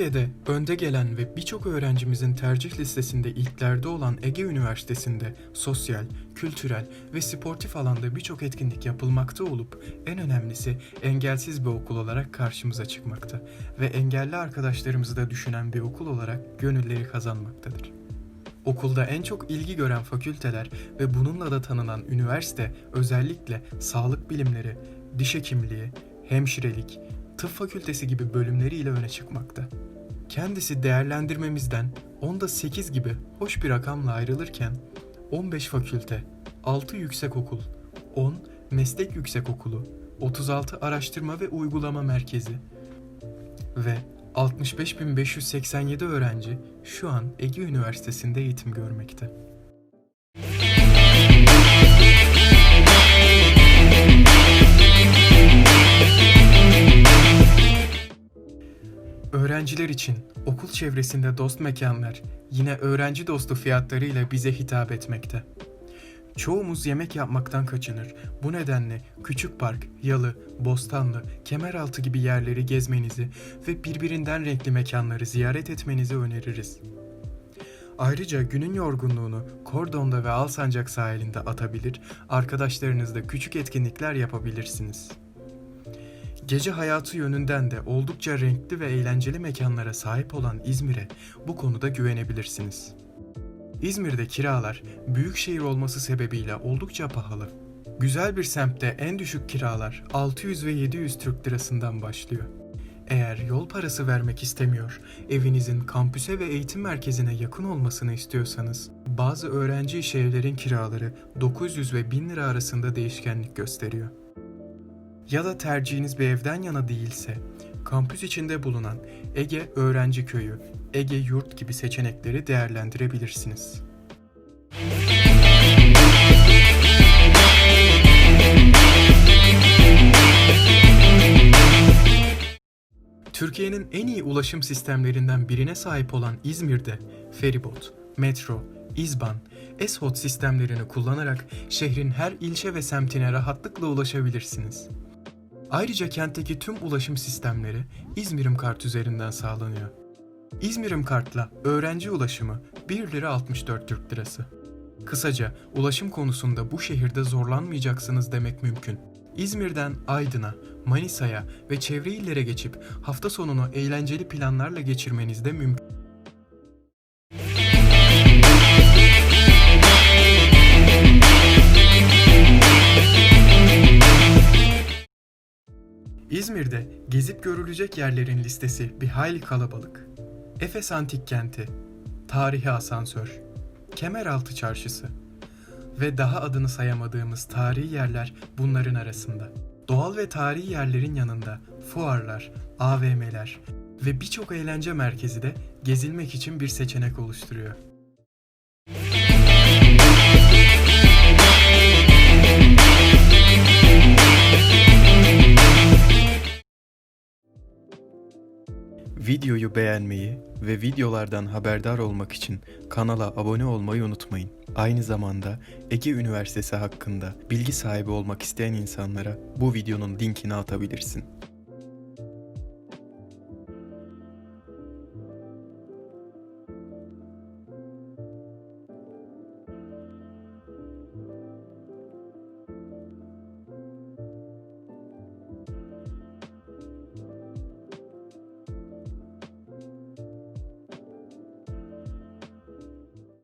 Türkiye'de önde gelen ve birçok öğrencimizin tercih listesinde ilklerde olan Ege Üniversitesi'nde sosyal, kültürel ve sportif alanda birçok etkinlik yapılmakta olup en önemlisi engelsiz bir okul olarak karşımıza çıkmakta ve engelli arkadaşlarımızı da düşünen bir okul olarak gönülleri kazanmaktadır. Okulda en çok ilgi gören fakülteler ve bununla da tanınan üniversite özellikle sağlık bilimleri, diş hekimliği, hemşirelik, tıp fakültesi gibi bölümleriyle öne çıkmakta. Kendisi değerlendirmemizden onda 8 gibi hoş bir rakamla ayrılırken 15 fakülte, 6 yüksekokul, 10 meslek yüksekokulu, 36 araştırma ve uygulama merkezi ve 65.587 öğrenci şu an Ege Üniversitesi'nde eğitim görmekte. Öğrenciler için okul çevresinde dost mekanlar yine öğrenci dostu fiyatlarıyla bize hitap etmekte. Çoğumuz yemek yapmaktan kaçınır. Bu nedenle Küçük Park, Yalı, Bostanlı, Kemeraltı gibi yerleri gezmenizi ve birbirinden renkli mekanları ziyaret etmenizi öneririz. Ayrıca günün yorgunluğunu Kordon'da ve Alsancak sahilinde atabilir, arkadaşlarınızla küçük etkinlikler yapabilirsiniz. Gece hayatı yönünden de oldukça renkli ve eğlenceli mekanlara sahip olan İzmir'e bu konuda güvenebilirsiniz. İzmir'de kiralar büyük şehir olması sebebiyle oldukça pahalı. Güzel bir semtte en düşük kiralar 600 ve 700 Türk lirasından başlıyor. Eğer yol parası vermek istemiyor, evinizin kampüse ve eğitim merkezine yakın olmasını istiyorsanız, bazı öğrenci iş evlerin kiraları 900 ve 1000 lira arasında değişkenlik gösteriyor. Ya da tercihiniz bir evden yana değilse, kampüs içinde bulunan Ege Öğrenci Köyü, Ege Yurt gibi seçenekleri değerlendirebilirsiniz. Türkiye'nin en iyi ulaşım sistemlerinden birine sahip olan İzmir'de feribot, metro, İzban, S-Hot sistemlerini kullanarak şehrin her ilçe ve semtine rahatlıkla ulaşabilirsiniz. Ayrıca kentteki tüm ulaşım sistemleri İzmirim Kart üzerinden sağlanıyor. İzmirim Kart'la öğrenci ulaşımı 1 lira 64 Türk lirası. Kısaca ulaşım konusunda bu şehirde zorlanmayacaksınız demek mümkün. İzmir'den Aydın'a, Manisa'ya ve çevre illere geçip hafta sonunu eğlenceli planlarla geçirmeniz de mümkün. İzmir'de gezip görülecek yerlerin listesi bir hayli kalabalık. Efes Antik Kenti, Tarihi Asansör, Kemeraltı Çarşısı ve daha adını sayamadığımız tarihi yerler bunların arasında. Doğal ve tarihi yerlerin yanında fuarlar, AVM'ler ve birçok eğlence merkezi de gezilmek için bir seçenek oluşturuyor. Videoyu beğenmeyi ve videolardan haberdar olmak için kanala abone olmayı unutmayın. Aynı zamanda Ege Üniversitesi hakkında bilgi sahibi olmak isteyen insanlara bu videonun linkini atabilirsin.